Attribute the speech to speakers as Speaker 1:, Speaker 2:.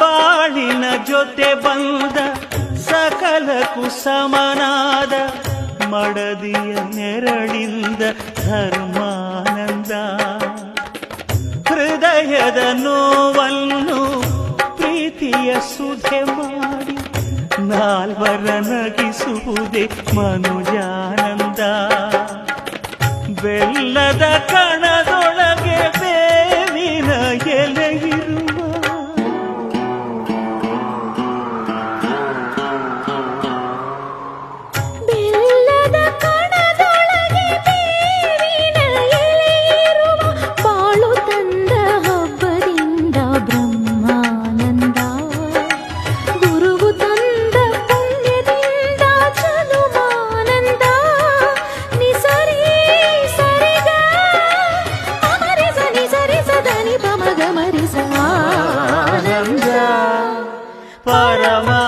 Speaker 1: ಬಾಳಿನ ಜೊತೆ ಬಂದ ಸಕಲಕ್ಕೂ ಸಮನಾದ ಮಡದಿಯ ನೆರಳಿಂದ ಧರ್ಮಾನಂದ. ಹೃದಯದ ನೋವನ್ನು ಪ್ರೀತಿಯ ಸುಧೆ ಮಾಡಿ ನಾಲ್ವರ ನಗಿಸುವುದೇ ಮನುಜಾನಂದ. ಬೆಲ್ಲದ ಕಣದೊಳಗೆ பரமா